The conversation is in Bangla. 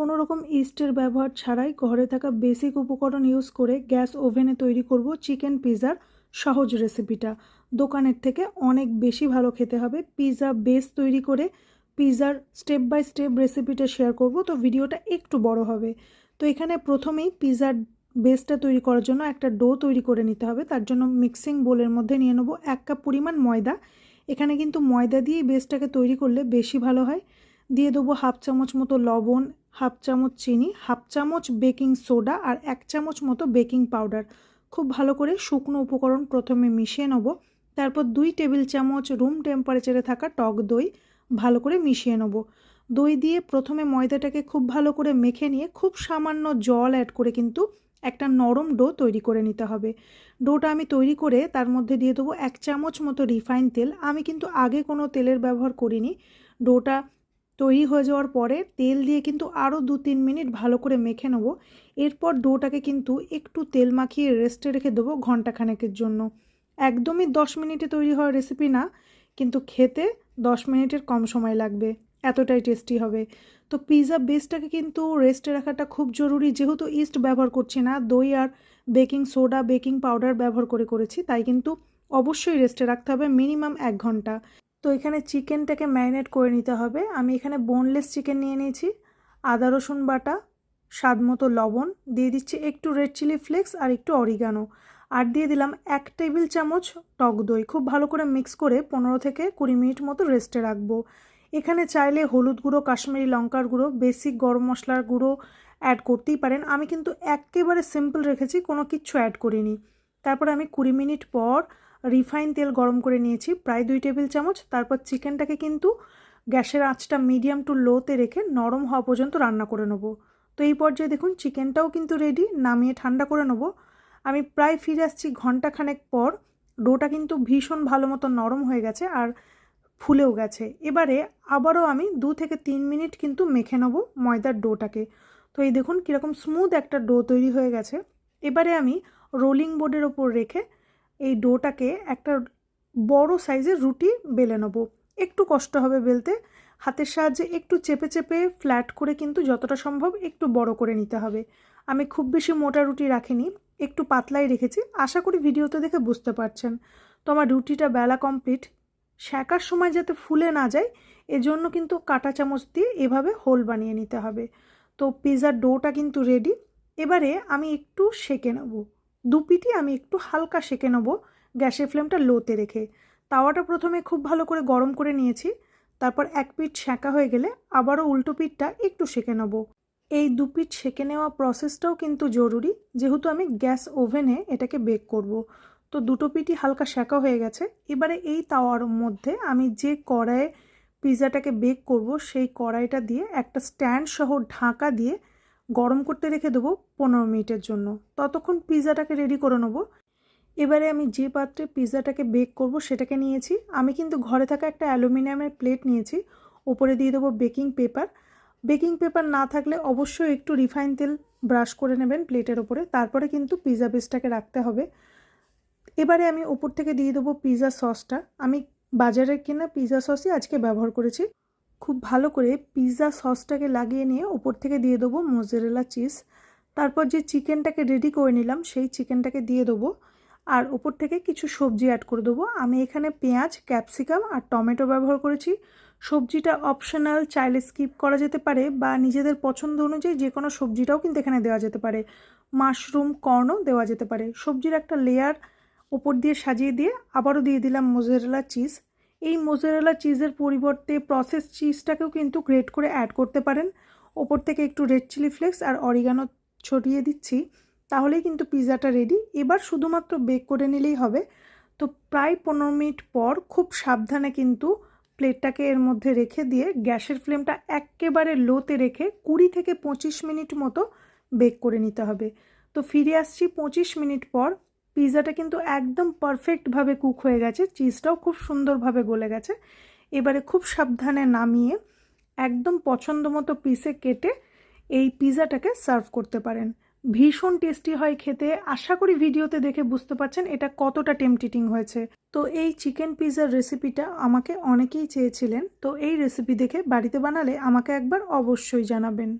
কোনো রকম ইস্টের ব্যবহার ছাড়াই ঘরে থাকা বেসিক উপকরণ ইউজ করে গ্যাস ওভেনে তৈরি করব চিকেন পিৎজার সহজ রেসিপিটা। দোকানের থেকে অনেক বেশি ভালো খেতে হবে। পিৎজা বেস তৈরি করে পিৎজার স্টেপ বাই স্টেপ রেসিপিটা শেয়ার করব, তো ভিডিওটা একটু বড় হবে। তো এখানে প্রথমেই পিৎজার বেসটা তৈরি করার জন্য একটা ডো তৈরি করে নিতে হবে। তার জন্য মিক্সিং বোলের মধ্যে নিয়ে নেব এক কাপ পরিমাণ ময়দা। এখানে কিন্তু ময়দা দিয়েই বেসটাকে তৈরি করলে বেশি ভালো হয়। দিয়ে দেবো হাফ চামচ মতো লবণ, হাফ চামচ চিনি, হাফ চামচ বেকিং সোডা আর এক চামচ মতো বেকিং পাউডার। খুব ভালো করে শুকনো উপকরণ প্রথমে মিশিয়ে নেব। তারপর দুই টেবিল চামচ রুম টেম্পারেচারে থাকা টক দই ভালো করে মিশিয়ে নেব। দই দিয়ে প্রথমে ময়দাটাকে খুব ভালো করে মেখে নিয়ে খুব সামান্য জল অ্যাড করে কিন্তু একটা নরম ডো তৈরি করে নিতে হবে। ডোটা আমি তৈরি করে তার মধ্যে দিয়ে দেবো এক চামচ মতো রিফাইন তেল। আমি কিন্তু আগে কোনো তেলের ব্যবহার করিনি। ডোটা তৈরি হয়ে যাওয়ার পরে তেল দিয়ে কিন্তু আরও দু তিন মিনিট ভালো করে মেখে নেব। এরপর ডোটাকে কিন্তু একটু তেল মাখিয়ে রেস্টে রেখে দেবো ঘন্টাখানেকের জন্য। একদমই দশ মিনিটে তৈরি হওয়ার রেসিপি না, কিন্তু খেতে দশ মিনিটের কম সময় লাগবে, এতটাই টেস্টি হবে। তো পিৎজা বেসটাকে কিন্তু রেস্টে রাখাটা খুব জরুরি, যেহেতু ইস্ট ব্যবহার করছি না, দই আর বেকিং সোডা বেকিং পাউডার ব্যবহার করে করেছি, তাই কিন্তু অবশ্যই রেস্টে রাখতে হবে মিনিমাম এক ঘণ্টা। তো এখানে চিকেনটাকে ম্যারিনেট করে নিতে হবে। আমি এখানে বোনলেস চিকেন নিয়ে নিয়েছি, আদা, রসুন বাটা, স্বাদ মতো লবণ, দিয়ে দিচ্ছি একটু রেড চিলি ফ্লেক্স আর একটু অরিগানো আর দিয়ে দিলাম এক টেবিল চামচ টক দই। খুব ভালো করে মিক্স করে পনেরো থেকে কুড়ি মিনিট মতো রেস্টে রাখব। এখানে চাইলে হলুদ গুঁড়ো, কাশ্মীরি লঙ্কার গুঁড়ো বেসিক গরম মশলার গুঁড়ো অ্যাড করতেই পারেন। আমি কিন্তু একেবারে সিম্পল রেখেছি, কোনো কিচ্ছু অ্যাড করিনি। তারপর আমি কুড়ি মিনিট পর রিফাইন তেল গরম করে নিয়েছি। প্রায় দুই টেবিল চামচ, তারপর চিকেনটাকে কিন্তু গ্যাসের আঁচটা মিডিয়াম টু লোতে রেখে নরম হওয়া পর্যন্ত রান্না করে নেব। তো এই পর্যায়ে দেখুন, চিকেনটাও কিন্তু রেডি, নামিয়ে ঠান্ডা করে নেব। আমি প্রায় ফিরে আসছি ঘন্টাখানেক পর। ডোটা কিন্তু ভীষণ ভালো মতো নরম হয়ে গেছে আর ফুলেও গেছে। এবারে আবারও আমি দু থেকে তিন মিনিট কিন্তু মেখে নেব ময়দার ডোটাকে। তো এই দেখুন, কীরকম স্মুথ একটা ডো তৈরি হয়ে গেছে। এবারে আমি রোলিং বোর্ডের ওপর রেখে এই ডোটাকে একটা বড় সাইজের রুটি বেলে নেব। একটু কষ্ট হবে বেলতে। হাতের সাহায্যে একটু চেপে চেপে ফ্ল্যাট করে কিন্তু যতটা সম্ভব একটু বড় করে নিতে হবে। আমি খুব বেশি মোটা রুটি রাখিনি, একটু পাতলাই রেখেছি। আশা করি ভিডিওতে দেখে বুঝতে পারছেন। তো আমার রুটিটা বেলা কমপ্লিট শেখার সময় যাতে ফুলে না যায়, এজন্য কিন্তু কাটা চামচ দিয়ে এভাবে হোল বানিয়ে নিতে হবে। তো পিৎজার ডোটা কিন্তু রেডি এবারে আমি একটু সেঁকে নেব। দু পিঠি আমি একটু হালকা সেঁকে নেব। গ্যাসের ফ্লেমটা লোতে রেখে। তাওয়াটা প্রথমে খুব ভালো করে গরম করে নিয়েছি। তারপর এক পিঠ সেঁকা হয়ে গেলে আবারও উল্টো পিঠটা একটু সেঁকে নেব। এই দু পিঠ সেঁকে নেওয়া প্রসেসটাও কিন্তু জরুরি। যেহেতু আমি গ্যাস ওভেনে এটাকে বেক করব। তো দুটো পিঠই হালকা সেঁকা হয়ে গেছে। এবারে এই তাওয়ার মধ্যে আমি যে কড়াইয়ে পিৎজাটাকে বেক করব, সেই কড়াইটা দিয়ে একটা স্ট্যান্ড সহ ঢাকা দিয়ে গরম করতে রেখে দেবো পনেরো মিনিটের জন্য। ততক্ষণ পিৎজাটাকে রেডি করে নেব। এবারে আমি যে পাত্রে পিৎজাটাকে বেক করব সেটাকে নিয়েছি। আমি কিন্তু ঘরে থাকা একটা অ্যালুমিনিয়ামের প্লেট নিয়েছি। ওপরে দিয়ে দেবো বেকিং পেপার বেকিং পেপার না থাকলে অবশ্যই একটু রিফাইন তেল ব্রাশ করে নেবেন প্লেটের ওপরে। তারপরে কিন্তু পিৎজা বেসটাকে রাখতে হবে। এবারে আমি ওপর থেকে দিয়ে দেবো পিৎজা সসটা আমি বাজারে কেনা পিৎজা সসই আজকে ব্যবহার করেছি। খুব ভালো করে পিৎজা সসটাকে লাগিয়ে নিয়ে ওপর থেকে দিয়ে দেবো মোজারেলা চিজ। তারপর যে চিকেনটাকে রেডি করে নিলাম, সেই চিকেনটাকে দিয়ে দেবো। আর ওপর থেকে কিছু সবজি অ্যাড করে দেবো। আমি এখানে পেঁয়াজ ক্যাপসিকাম আর টমেটো ব্যবহার করেছি। সবজিটা অপশনাল চাইলে স্কিপ করা যেতে পারে বা নিজেদের পছন্দ অনুযায়ী যে কোনো সবজিটাও কিন্তু এখানে দেওয়া যেতে পারে। মাশরুম কর্নও দেওয়া যেতে পারে। সবজির একটা লেয়ার ওপর দিয়ে সাজিয়ে দিয়ে আবারও দিয়ে দিলাম মোজারেলা চিজ। এই মোজারেলা চিজের পরিবর্তে প্রসেস চিজটাকেও কিন্তু গ্রেট করে অ্যাড করতে পারেন। ওপর থেকে একটু রেড চিলি ফ্লেক্স আর অরিগানো ছড়িয়ে দিচ্ছি। তাহলেই কিন্তু পিৎজাটা রেডি এবার শুধুমাত্র বেক করে নিলেই হবে। তো প্রায় পনেরো মিনিট পর খুব সাবধানে কিন্তু প্লেটটাকে এর মধ্যে রেখে দিয়ে গ্যাসের ফ্লেমটা একেবারে লোতে রেখে কুড়ি থেকে পঁচিশ মিনিট মতো বেক করে নিতে হবে। তো ফিরে আসছি পঁচিশ মিনিট পর। পিৎজাটা কিন্তু একদম পারফেক্টভাবে কুক হয়ে গেছে। চিজটাও খুব সুন্দরভাবে গলে গেছে। এবারে খুব সাবধানে নামিয়ে একদম পছন্দ মতো পিসে কেটে এই পিৎজাটাকে সার্ভ করতে পারেন। ভীষণ টেস্টি হয় খেতে। আশা করি ভিডিওতে দেখে বুঝতে পারছেন এটা কতটা টেমটিটিং হয়েছে। তো এই চিকেন পিৎজার রেসিপিটা আমাকে অনেকেই চেয়েছিলেন। তো এই রেসিপি দেখে বাড়িতে বানালে আমাকে একবার অবশ্যই জানাবেন।